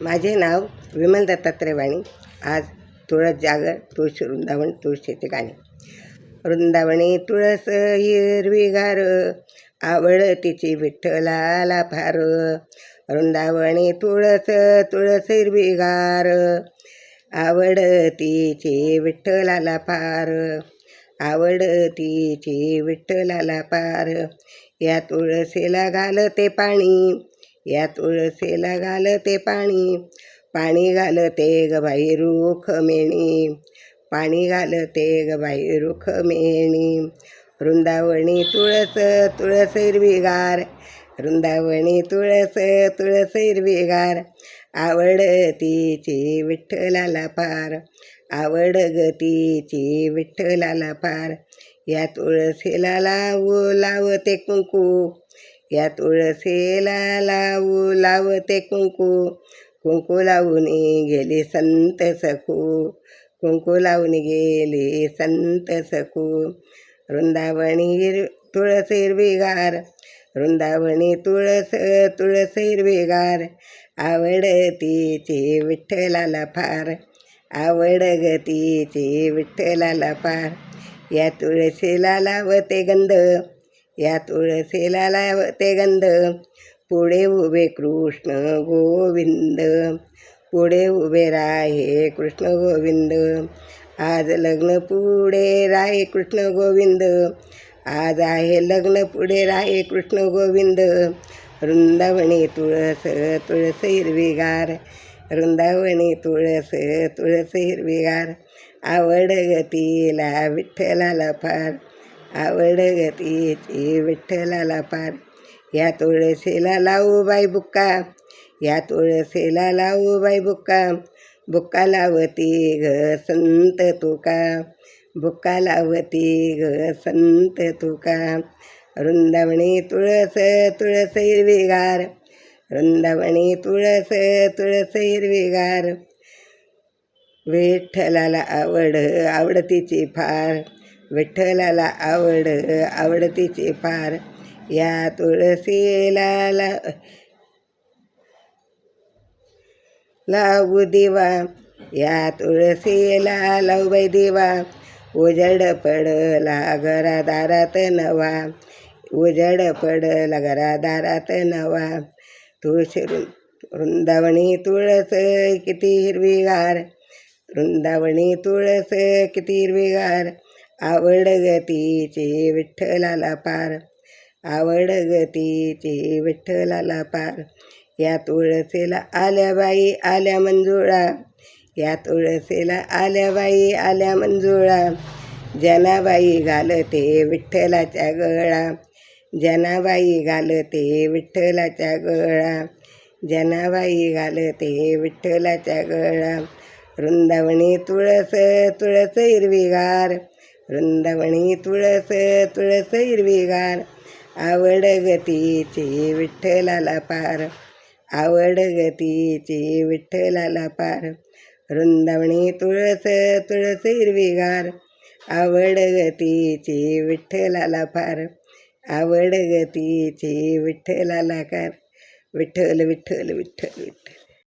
माझे नाव विमल दत्तात्रय वाणी. आज तुळस जागर तुळशी वृंदावन तुळशीचे गाणे. वृंदावनी तुळस हिरवीगार आवड तिची विठ्ठलाला फार. वृंदावणी तुळस तुळस हिरवीगार आवड तिची विठ्ठलाला फार. आवड तिची विठ्ठलाला पार या तुळशीला घालते पाणी. या तुळशीला घालते पाणी पाणी घालते ग बाई रुख मेणी. पाणी घालते ग बाई रुख मेणी. वृंदावणी तुळस तुळस हिरवीगार. वृंदावणी तुळस तुळस हिरवीगार. आवड तिची विठ्ठलाला फार आवड गतीची तिची विठ्ठलाला फार या तुळसीला लावू लावते कुंकू. या तुळसेला लावू लावते कुंकू. कुंकू लावून गेले संत सखू. कुंकू लावून गेले संत सखू. वृंदावणी हिर तुळस हिरवीगार. वृंदावणी तुळस तुळस हिरवीगार. आवड विठ्ठलाला फार आवड गतीचे विठ्ठलाला फार या तुळशीला लावते गंध. या तुळसेला लावते गंध. पुढे उभे कृष्ण गोविंद. पुढे उभे राहे कृष्ण गोविंद. आज लग्न पुढे राहे कृष्ण गोविंद. आज आहे लग्न पुढे राहे कृष्ण गोविंद. वृंदावणी तुळस तुळस हिरवीगार. वृंदावणी तुळस तुळस हिरवीगार. आवड गतीला विठ्ठलाला फार. आवड गतीची विठ्ठलाला पार. या तुळशीला लावू बाई बुक्का या तुळशीला लावू बाई बुक्का. बुक्का लावती ग संत तुका बुक्का लावती ग संत तुका. वृंदावणी तुळस तुळस हिरवीगार. वृंदावणी तुळस तुळस हिरवीगार. विठ्ठलाला आवड आवडतीची फार. विठ्ठलाला आवड आवडतीची फार या तुळसीला ला लावू दिवा या तुळसीला लावबाई दिवा. उजड पडला घरादारात नवा उजड पडला घरादारात नवा. तुळशी वृंदावणी तुळस किती हिरवीगार वृंदावणी तुळस किती हिरवीगार. आवड गतीचे विठ्ठलाला पार. आवड गतीचे विठ्ठलाला पार. या तुळसेला आल्या बाई आल्या मंजुळा. या तुळसेला आल्या बाई आल्या मंजुळा. जनाबाई घालते विठ्ठलाच्या गळा. जनाबाई घालते विठ्ठलाच्या गळा. जनाबाई घालते विठ्ठलाच्या गळा. वृंदावणी तुळस तुळस हिरवीगार. वृंदावणी तुळस तुळस हिरवीगार आवड गतीची विठ्ठलाला पार आवड गतीची विठ्ठलाला पार वृंदावणी तुळस तुळस हिरवीगार आवड गतीची विठ्ठलाला फार आवड गतीची विठ्ठलाला कार विठ्ठल विठ्ठल विठ्ठल विठ्ठल